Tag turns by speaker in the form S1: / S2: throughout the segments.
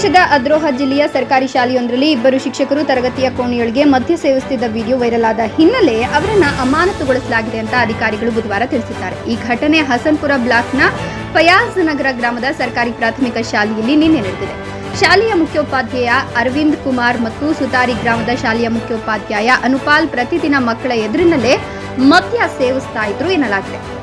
S1: ದೇಶದ ಅದ್ರೋಹ ಜಿಲ್ಲೆಯ ಸರ್ಕಾರಿ ಶಾಲೆಯೊಂದರಲ್ಲಿ ಇಬ್ಬರು ಶಿಕ್ಷಕರು ತರಗತಿಯ ಕೋಣೆಯೊಳಗೆ ಮದ್ಯ ಸೇವಿಸುತ್ತಿದ್ದ ವಿಡಿಯೋ ವೈರಲ್ ಆದ ಹಿನ್ನೆಲೆ ಅವರನ್ನ ಅಮಾನತುಗೊಳಿಸಲಾಗಿದೆ ಅಂತ ಅಧಿಕಾರಿಗಳು ಬುಧವಾರ ತಿಳಿಸಿದ್ದಾರೆ. ಈ ಘಟನೆ ಹಸನ್ಪುರ ಬ್ಲಾಕ್ನ ಫಯಾಜ್ ನಗರ ಗ್ರಾಮದ ಸರ್ಕಾರಿ ಪ್ರಾಥಮಿಕ ಶಾಲೆಯಲ್ಲಿ ನಿನ್ನೆ ನಡೆದಿದೆ. ಶಾಲೆಯ ಮುಖ್ಯೋಪಾಧ್ಯಾಯ ಅರವಿಂದ್ ಕುಮಾರ್ ಮತ್ತು ಸುತಾರಿ ಗ್ರಾಮದ ಶಾಲೆಯ ಮುಖ್ಯೋಪಾಧ್ಯಾಯ ಅನುಪಾಲ್ ಪ್ರತಿದಿನ ಮಕ್ಕಳ ಎದುರಿನಲ್ಲೇ ಮದ್ಯ ಸೇವಿಸ್ತಾ ಇದ್ರು ಎನ್ನಲಾಗಿದೆ.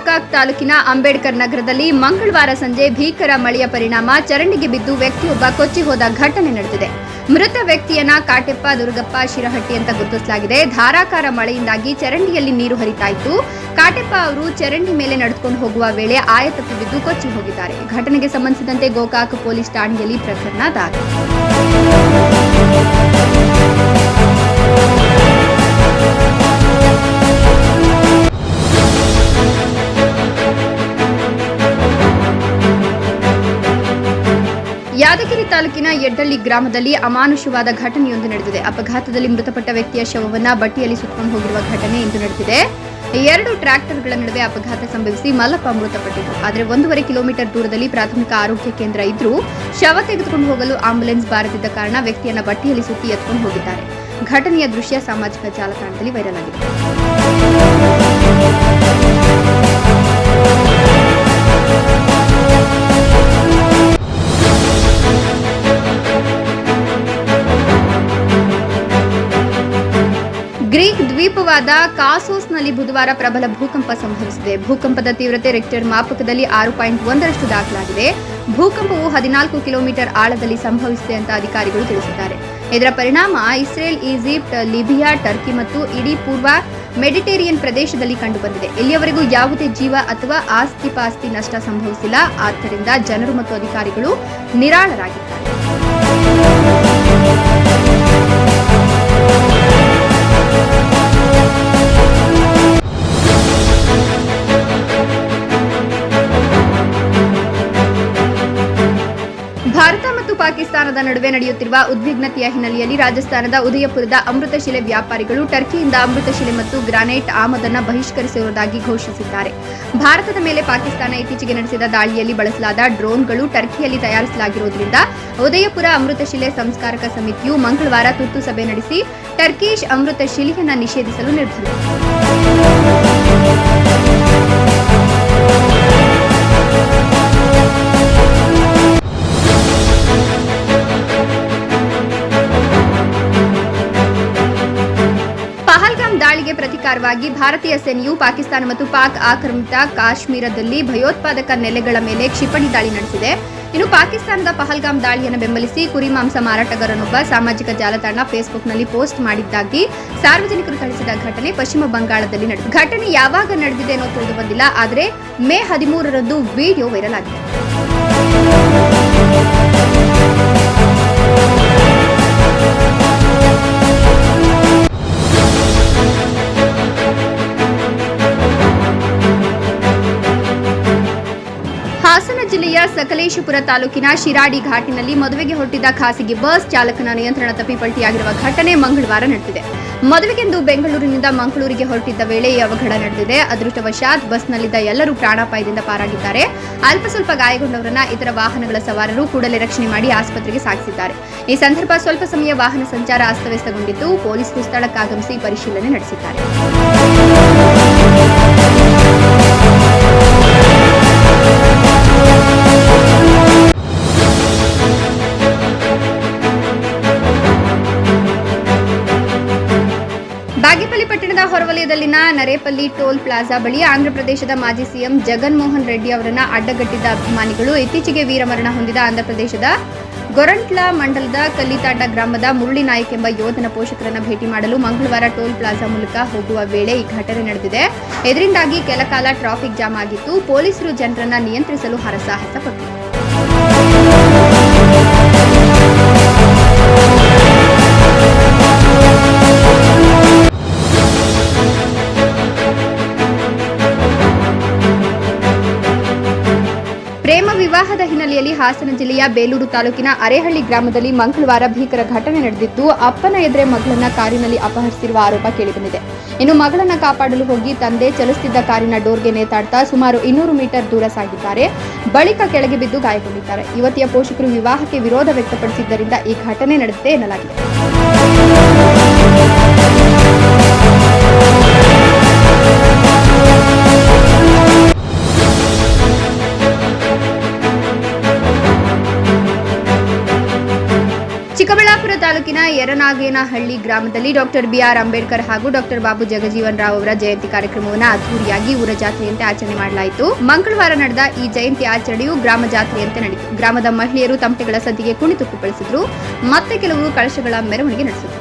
S1: ಗೋಕಾಕ್ ತಾಲೂಕಿನ ಅಂಬೇಡ್ಕರ್ ನಗರದಲ್ಲಿ ಮಂಗಳವಾರ ಸಂಜೆ ಭೀಕರ ಮಳೆಯ ಪರಿಣಾಮ ಚರಂಡಿಗೆ ಬಿದ್ದು ವ್ಯಕ್ತಿಯೊಬ್ಬ ಕೊಚ್ಚಿ ಹೋದ ಘಟನೆ ನಡೆದಿದೆ. ಮೃತ ವ್ಯಕ್ತಿಯನ್ನ ಕಾಟೆಪ್ಪ, ದುರ್ಗಪ್ಪ, ಶಿರಹಟ್ಟಿ ಅಂತ ಗುರುತಿಸಲಾಗಿದೆ. ಧಾರಾಕಾರ ಮಳೆಯಿಂದಾಗಿ ಚರಂಡಿಯಲ್ಲಿ ನೀರು ಹರಿತಾ ಇತ್ತು. ಕಾಟೆಪ್ಪ ಅವರು ಚರಂಡಿ ಮೇಲೆ ನಡೆದುಕೊಂಡು ಹೋಗುವ ವೇಳೆ ಆಯತಕ್ಕೆ ಬಿದ್ದು ಕೊಚ್ಚಿ ಹೋಗಿದ್ದಾರೆ. ಘಟನೆಗೆ ಸಂಬಂಧಿಸಿದಂತೆ ಗೋಕಾಕ್ ಪೊಲೀಸ್ ಠಾಣೆಯಲ್ಲಿ ಪ್ರಕರಣ ದಾಖಲು. ಯಡ್ಡಳ್ಳಿ ಗ್ರಾಮದಲ್ಲಿ ಅಮಾನುಷವಾದ ಘಟನೆಯೊಂದು ನಡೆದಿದೆ. ಅಪಘಾತದಲ್ಲಿ ಮೃತಪಟ್ಟ ವ್ಯಕ್ತಿಯ ಶವವನ್ನ ಬಟ್ಟಿಯಲ್ಲಿ ಸುತ್ತಕೊಂಡು ಹೋಗಿರುವ ಘಟನೆ ಇಂದು ನಡೆದಿದೆ. ಎರಡು ಟ್ರ್ಯಾಕ್ಟರ್ಗಳ ನಡುವೆ ಅಪಘಾತ ಸಂಭವಿಸಿ ಮಲ್ಲಪ್ಪ ಮೃತಪಟ್ಟಿತು ಆದರೆ ಒಂದೂವರೆ ಕಿಲೋಮೀಟರ್ ದೂರದಲ್ಲಿ ಪ್ರಾಥಮಿಕ ಆರೋಗ್ಯ ಕೇಂದ್ರ ಇದ್ರೂ ಶವ ತೆಗೆದುಕೊಂಡು ಹೋಗಲು ಆಂಬ್ಯುಲೆನ್ಸ್ ಬಾರದಿದ್ದ ಕಾರಣ ವ್ಯಕ್ತಿಯನ್ನ ಬಟ್ಟಿಯಲ್ಲಿ ಸುತ್ತಿ ಎತ್ಕೊಂಡು ಹೋಗಿದ್ದಾರೆ. ಘಟನೆಯ ದೃಶ್ಯ ಸಾಮಾಜಿಕ ಜಾಲತಾಣದಲ್ಲಿ ವೈರಲ್ ಆಗಿದೆ. ದ್ವೀಪವಾದ ಕಾಸೋಸ್ನಲ್ಲಿ ಬುಧವಾರ ಪ್ರಬಲ ಭೂಕಂಪ ಸಂಭವಿಸಿದೆ. ಭೂಕಂಪದ ತೀವ್ರತೆ ರೆಕ್ಟರ್ ಮಾಪಕದಲ್ಲಿ ಆರು ಪಾಯಿಂಟ್ ಒಂದರಷ್ಟು ದಾಖಲಾಗಿದೆ. ಭೂಕಂಪವು ಹದಿನಾಲ್ಕು ಕಿಲೋಮೀಟರ್ ಆಳದಲ್ಲಿ ಸಂಭವಿಸಿದೆ ಅಂತ ಅಧಿಕಾರಿಗಳು ತಿಳಿಸಿದ್ದಾರೆ. ಇದರ ಪರಿಣಾಮ ಇಸ್ರೇಲ್, ಈಜಿಪ್ಟ್, ಲಿಬಿಯಾ, ಟರ್ಕಿ ಮತ್ತು ಇಡೀ ಪೂರ್ವ ಮೆಡಿಟೇರಿಯನ್ ಪ್ರದೇಶದಲ್ಲಿ ಕಂಡುಬಂದಿದೆ. ಇಲ್ಲಿಯವರೆಗೂ ಯಾವುದೇ ಜೀವ ಅಥವಾ ಆಸ್ತಿ ಪಾಸ್ತಿ ನಷ್ಟ ಸಂಭವಿಸಿಲ್ಲ. ಆದ್ದರಿಂದ ಜನರು ಮತ್ತು ಅಧಿಕಾರಿಗಳು ನಿರಾಳರಾಗಿದ್ದಾರೆ. ಪಾಕಿಸ್ತಾನದ ನಡುವೆ ನಡೆಯುತ್ತಿರುವ ಉದ್ವಿಗ್ನತೆಯ ಹಿನ್ನೆಲೆಯಲ್ಲಿ ರಾಜಸ್ಥಾನದ ಉದಯಪುರದ ಅಮೃತಶಿಲೆ ವ್ಯಾಪಾರಿಗಳು ಟರ್ಕಿಯಿಂದ ಅಮೃತಶಿಲೆ ಮತ್ತು ಗ್ರಾನೈಟ್ ಆಮದನ್ನು ಬಹಿಷ್ಕರಿಸಿರುವುದಾಗಿ ಘೋಷಿಸಿದ್ದಾರೆ. ಭಾರತದ ಮೇಲೆ ಪಾಕಿಸ್ತಾನ ಇತ್ತೀಚೆಗೆ ನಡೆಸಿದ ದಾಳಿಯಲ್ಲಿ ಬಳಸಲಾದ ಡ್ರೋನ್ಗಳು ಟರ್ಕಿಯಲ್ಲಿ ತಯಾರಿಸಲಾಗಿರುವುದರಿಂದ ಉದಯಪುರ ಅಮೃತಶಿಲೆ ಸಂಸ್ಕಾರಕ ಸಮಿತಿಯು ಮಂಗಳವಾರ ತುರ್ತು ಸಭೆ ನಡೆಸಿ ಟರ್ಕಿಶ್ ಅಮೃತಶಿಲೆಯನ್ನು ನಿಷೇಧಿಸಲು ನಿರ್ಧರಿಸಿದೆ. ಪ್ರತಿಕಾರವಾಗಿ ಭಾರತೀಯ ಸೇನೆಯು ಪಾಕಿಸ್ತಾನ ಮತ್ತು ಪಾಕ್ ಆಕ್ರಮಿತ ಕಾಶ್ಮೀರದಲ್ಲಿ ಭಯೋತ್ಪಾದಕ ನೆಲೆಗಳ ಮೇಲೆ ಕ್ಷಿಪಣಿ ದಾಳಿ ನಡೆಸಿದೆ. ಇನ್ನು ಪಾಕಿಸ್ತಾನದ ಪಹಲ್ಗಾಮ್ ದಾಳಿಯನ್ನು ಬೆಂಬಲಿಸಿ ಕುರಿಮಾಂಸ ಮಾರಾಟಗಾರನೊಬ್ಬ ಸಾಮಾಜಿಕ ಜಾಲತಾಣ ಫೇಸ್ಬುಕ್ನಲ್ಲಿ ಪೋಸ್ಟ್ ಮಾಡಿದ್ದಾಗಿ ಸಾರ್ವಜನಿಕರು ತಿಳಿಸಿದ ಘಟನೆ ಪಶ್ಚಿಮ ಬಂಗಾಳದಲ್ಲಿ ನಡೆದಿದೆ ಘಟನೆ ಯಾವಾಗ ನಡೆದಿದೆ ಅನ್ನೋ ತಿಳಿದು ಬಂದಿಲ್ಲ, ಆದರೆ ಮೇ ಹದಿಮೂರರಂದು ವಿಡಿಯೋ ವೈರಲ್ ಆಗಿದೆ. ಸಕಲೇಶಪುರ ತಾಲೂಕಿನ ಶಿರಾಡಿ ಘಾಟಿನಲ್ಲಿ ಮದುವೆಗೆ ಹೊರಟಿದ್ದ ಖಾಸಗಿ ಬಸ್ ಚಾಲಕನ ನಿಯಂತ್ರಣ ತಪ್ಪಿ ಪಲ್ಟಿಯಾಗಿರುವ ಘಟನೆ ಮಂಗಳವಾರ ನಡೆದಿದೆ. ಮದುವೆಗೆಂದು ಬೆಂಗಳೂರಿನಿಂದ ಮಂಗಳೂರಿಗೆ ಹೊರಟಿದ್ದ ವೇಳೆ ಈ ಅವಘಡ ನಡೆದಿದೆ. ಅದೃಷ್ಟವಶಾತ್ ಬಸ್ನಲ್ಲಿದ್ದ ಎಲ್ಲರೂ ಪ್ರಾಣಾಪಾಯದಿಂದ ಪಾರಾಗಿದ್ದಾರೆ. ಅಲ್ಪ ಸ್ವಲ್ಪ ಗಾಯಗೊಂಡವರನ್ನ ಇತರ ವಾಹನಗಳ ಸವಾರರು ಕೂಡಲೇ ರಕ್ಷಣೆ ಮಾಡಿ ಆಸ್ಪತ್ರೆಗೆ ಸಾಗಿಸಿದ್ದಾರೆ. ಈ ಸಂದರ್ಭ ಸ್ವಲ್ಪ ಸಮಯ ವಾಹನ ಸಂಚಾರ ಅಸ್ತವ್ಯಸ್ತಗೊಂಡಿದ್ದು ಪೊಲೀಸರು ಸ್ಥಳಕ್ಕಾಗಮಿಸಿ ಪರಿಶೀಲನೆ ನಡೆಸಿದ್ದಾರೆ. ಬಾಗೇಪಲ್ಲಿ ಪಟ್ಟಣದ ಹೊರವಲಯದಲ್ಲಿನ ನರೇಪಲ್ಲಿ ಟೋಲ್ ಪ್ಲಾಜಾ ಬಳಿ ಆಂಧ್ರಪ್ರದೇಶದ ಮಾಜಿ ಸಿಎಂ ಜಗನ್ಮೋಹನ್ ರೆಡ್ಡಿ ಅವರನ್ನು ಅಡ್ಡಗಟ್ಟಿದ್ದ ಅಭಿಮಾನಿಗಳು ಇತ್ತೀಚೆಗೆ ವೀರಮರಣ ಹೊಂದಿದ ಆಂಧ್ರಪ್ರದೇಶದ ಗೊರಂಟ್ಲಾ ಮಂಡಲದ ಕಲ್ಲಿತಾಟ ಗ್ರಾಮದ ಮುರುಳಿ ನಾಯಕ್ ಎಂಬ ಯೋಧನ ಪೋಷಕರನ್ನು ಭೇಟಿ ಮಾಡಲು ಮಂಗಳವಾರ ಟೋಲ್ ಪ್ಲಾಜಾ ಮೂಲಕ ಹೋಗುವ ವೇಳೆ ಈ ಘಟನೆ ನಡೆದಿದೆ. ಇದರಿಂದಾಗಿ ಕೆಲಕಾಲ ಟ್ರಾಫಿಕ್ ಜಾಮ್ ಆಗಿತ್ತು. ಪೊಲೀಸರು ಜನರನ್ನ ನಿಯಂತ್ರಿಸಲು ಹರಸಾಹಸ ಪಟ್ಟರು ಪ್ರೇಮ ವಿವಾಹದ ಹಿನ್ನೆಲೆಯಲ್ಲಿ ಹಾಸನ ಜಿಲ್ಲೆಯ ಬೇಲೂರು ತಾಲೂಕಿನ ಅರೇಹಳ್ಳಿ ಗ್ರಾಮದಲ್ಲಿ ಮಂಗಳವಾರ ಭೀಕರ ಘಟನೆ ನಡೆದಿದ್ದು, ಅಪ್ಪನ ಎದುರೆ ಮಗಳನ್ನ ಕಾರಿನಲ್ಲಿ ಅಪಹರಿಸಿರುವ ಆರೋಪ ಕೇಳಿಬಂದಿದೆ. ಇನ್ನು ಮಗಳನ್ನ ಕಾಪಾಡಲು ಹೋಗಿ ತಂದೆ ಚಲಿಸುತ್ತಿದ್ದ ಕಾರಿನ ಡೋರ್ಗೆ ನೇತಾಡ್ತಾ ಸುಮಾರು ಇನ್ನೂರು ಮೀಟರ್ ದೂರ ಸಾಗಿದ್ದಾರೆ. ಬಳಿಕ ಕೆಳಗೆ ಬಿದ್ದು ಗಾಯಗೊಂಡಿದ್ದಾರೆ. ಯುವತಿಯ ಪೋಷಕರು ವಿವಾಹಕ್ಕೆ ವಿರೋಧ ವ್ಯಕ್ತಪಡಿಸಿದ್ದರಿಂದ ಈ ಘಟನೆ ನಡೆದಿದೆ ಎನ್ನಲಾಗಿದೆ. ಚಿಕ್ಕಬಳ್ಳಾಪುರ ತಾಲೂಕಿನ ಯರನಾಗೇನಹಳ್ಳಿ ಗ್ರಾಮದಲ್ಲಿ ಡಾಕ್ಟರ್ ಬಿಆರ್ ಅಂಬೇಡ್ಕರ್ ಹಾಗೂ ಡಾಕ್ಟರ್ ಬಾಬು ಜಗಜೀವನ್ ರಾವ್ ಅವರ ಜಯಂತಿ ಕಾರ್ಯಕ್ರಮವನ್ನು ಅದ್ದೂರಿಯಾಗಿ ಊರ ಜಾತ್ರೆಯಂತೆ ಆಚರಣೆ ಮಾಡಲಾಯಿತು. ಮಂಗಳವಾರ ನಡೆದ ಈ ಜಯಂತಿ ಆಚರಣೆಯು ಗ್ರಾಮ ಜಾತ್ರೆಯಂತೆ ನಡೆಯಿತು ಗ್ರಾಮದ ಮಹಿಳೆಯರು ತಮಟೆಗಳ ಸದ್ದಿಗೆ ಕುಣಿತು ಕುಪ್ಪಳಿಸಿದ್ರು ಮತ್ತೆ ಕೆಲವರು ಕಳಶಗಳ ಮೆರವಣಿಗೆ ನಡೆಸಿದರು.